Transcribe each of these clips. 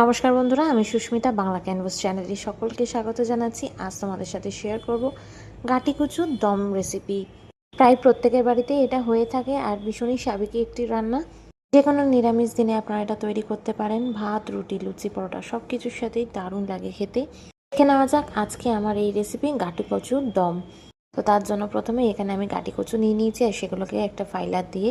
নমস্কার বন্ধুরা, আমি সুস্মিতা, বাংলা ক্যানভাস চ্যানেলে সকলকে স্বাগত জানাচ্ছি। আজ তোমাদের সাথে শেয়ার করব গাটি কুচু দম রেসিপি প্রায় প্রত্যেকের বাড়িতে এটা হয়ে থাকে আর ভীষণই সাবেকি একটি রান্না। যে কোনো নিরামিষ দিনে আপনারা এটা তৈরি করতে পারেন, ভাত, রুটি, লুচি, পরোটা সব কিছুর সাথেই দারুণ লাগে খেতে। দেখে নেওয়া যাক আজকে আমার এই রেসিপি গাটি কচুর দম। তো তার জন্য প্রথমে এখানে আমি গাটি কচু নিয়ে নিয়েছি আর সেগুলোকে একটা ফাইলার দিয়ে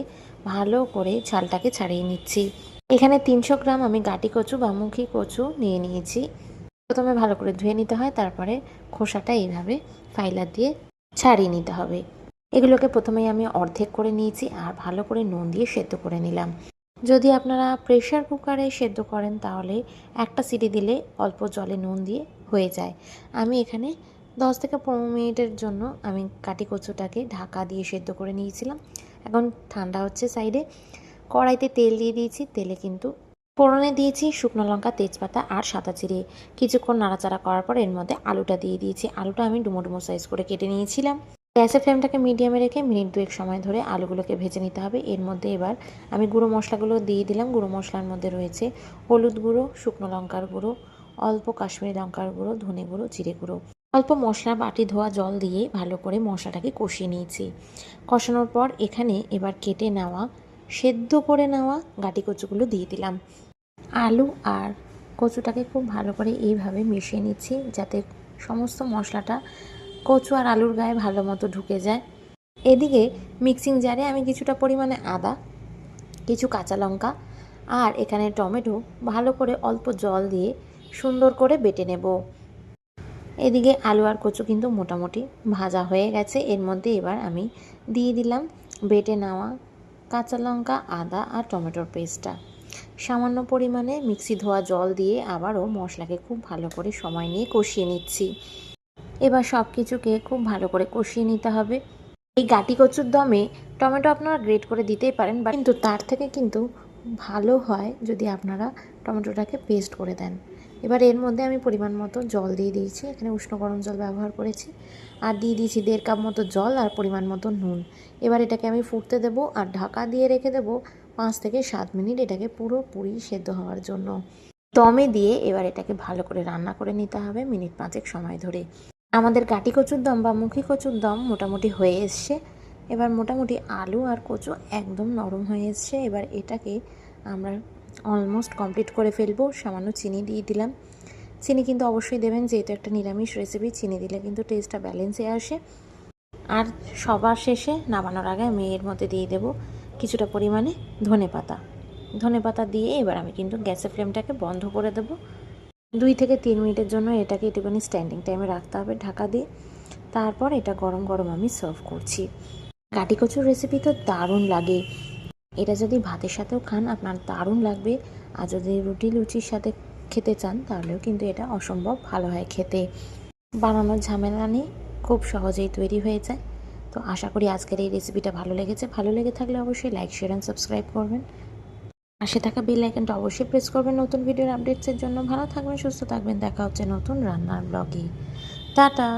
ভালো করে ছালটাকে ছাড়িয়ে নিচ্ছি। এখানে তিনশো গ্রাম আমি গাটি কচু বা মুখী কচু নিয়ে নিয়েছি। প্রথমে ভালো করে ধুয়ে নিতে হয়, তারপরে খোসাটা এইভাবে ফাইলার দিয়ে ছাড়িয়ে নিতে হবে। এগুলোকে প্রথমেই আমি অর্ধেক করে নিয়েছি আর ভালো করে নুন দিয়ে সেদ্ধ করে নিলাম। যদি আপনারা প্রেশার কুকারে সেদ্ধ করেন, তাহলে একটা সিটি দিলে অল্প জলে নুন দিয়ে হয়ে যায়। আমি এখানে দশ থেকে পনেরো মিনিটের জন্য আমি কাটি কচুটাকে ঢাকা দিয়ে সেদ্ধ করে নিয়েছিলাম। এখন ঠান্ডা হচ্ছে সাইডে। কড়াইতে তেল দিয়ে দিয়েছি, তেলে কিন্তু ফোড়নে দিয়েছি শুকনো লঙ্কা, তেজপাতা আর সাদা চিড়ে কিছুক্ষণ নাড়াচাড়া করার পর এর মধ্যে আলুটা দিয়ে দিয়েছি। আলুটা আমি ডুমো ডুমো সাইজ করে কেটে নিয়েছিলাম। গ্যাসের ফ্লেমটাকে মিডিয়ামে রেখে মিনিট দুয়েক সময় ধরে আলুগুলোকে ভেজে নিতে হবে। এর মধ্যে এবার আমি গুঁড়ো মশলাগুলো দিয়ে দিলাম। গুঁড়ো মশলার মধ্যে রয়েছে হলুদ গুঁড়ো, শুকনো লঙ্কার গুঁড়ো, অল্প কাশ্মীরি লঙ্কার গুঁড়ো, ধনে গুঁড়ো, জিরে গুঁড়ো। অল্প মশলা বাটি ধোয়া জল দিয়ে ভালো করে মশলাটাকে কষিয়ে নিয়েছি। কষানোর পর এখানে এবার কেটে নেওয়া সেদ্ধ করে নেওয়া গাটি কচুগুলো দিয়ে দিলাম। আলু আর কচুটাকে খুব ভালো করে এইভাবে মিশিয়ে নিচ্ছি যাতে সমস্ত মশলাটা কচু আর আলুর গায়ে ভালো মতো ঢুকে যায়। এদিকে মিক্সিং জারে আমি কিছুটা পরিমাণে আদা, কিছু কাঁচা লঙ্কা আর এখানে টমেটো ভালো করে অল্প জল দিয়ে সুন্দর করে বেটে নেব। এদিকে আলু আর কচু কিন্তু মোটামুটি ভাজা হয়ে গেছে। এর মধ্যে এবার আমি দিয়ে দিলাম বেটে নেওয়া কাঁচা লঙ্কা, আদা আর টমেটোর পেস্টটা। সামান্য পরিমাণে মিক্সি ধোয়া জল দিয়ে আবারও মশলাকে খুব ভালো করে সময় নিয়ে কষিয়ে নিচ্ছি। এবার সব কিছুকে খুব ভালো করে কষিয়ে নিতে হবে। এই গাটি কচুর দমে টমেটো আপনারা গ্রেট করে দিতেই পারেন, বা কিন্তু তার থেকে কিন্তু ভালো হয় যদি আপনারা টমেটোটাকে পেস্ট করে দেন। এবার এর মধ্যে আমি পরিমাণ মতো জল দিয়ে দিয়েছি। এখানে উষ্ণ গরম জল ব্যবহার করেছি। আর দিয়ে দিয়েছি দেড় কাপ মতো জল আর পরিমাণ মতো নুন। এবার এটাকে আমি ফুটতে দেবো আর ঢাকা দিয়ে রেখে দেবো পাঁচ থেকে সাত মিনিট এটাকে পুরোপুরি সেদ্ধ হওয়ার জন্য। দমে দিয়ে এবার এটাকে ভালো করে রান্না করে নিতে হবে মিনিট পাঁচেক সময় ধরে। আমাদের গাটি কচুর দম বা মুখী কচুর দম মোটামুটি হয়ে এসছে। এবার মোটামুটি আলু আর কচু একদম নরম হয়ে এসছে। এবার এটাকে আমরা অলমোস্ট কমপ্লিট করে ফেলব। সামান্য চিনি দিয়ে দিলাম। চিনি কিন্তু অবশ্যই দেবেন, যেহেতু একটা নিরামিষ রেসিপি চিনি দিলে কিন্তু টেস্টটা ব্যালেন্সে আসে। আর সবার শেষে নামানোর আগে আমি এর মধ্যে দিয়ে দেবো কিছুটা পরিমাণে ধনে পাতা। ধনে পাতা দিয়ে এবার আমি কিন্তু গ্যাসের ফ্লেমটাকে বন্ধ করে দেবো। দুই থেকে তিন মিনিটের জন্য এটাকে একটুখানি স্ট্যান্ডিং টাইমে রাখতে হবে ঢাকা দিয়ে। তারপর এটা গরম গরম আমি সার্ভ করছি। কাটি কচুর রেসিপি তো দারুণ লাগে। এটা যদি ভাতের সাথেও খান, আপনার দারুণ লাগবে। আর যদি রুটি লুচির সাথে খেতে চান, তাহলেও কিন্তু এটা অসম্ভব ভালো হয় খেতে। বানানোর ঝামেলা নেই, খুব সহজেই তৈরি হয়ে যায়। তো আশা করি আজকের এই রেসিপিটা ভালো লেগেছে। ভালো লেগে থাকলে অবশ্যই লাইক শেয়ার অ্যান্ড সাবস্ক্রাইব করবেন। পাশে থাকা বেল আইকনটা অবশ্যই প্রেস করবেন নতুন ভিডিওর আপডেটসের জন্য। ভালো থাকবেন, সুস্থ থাকবেন। দেখা হচ্ছে নতুন রান্নার ব্লগে টাটা!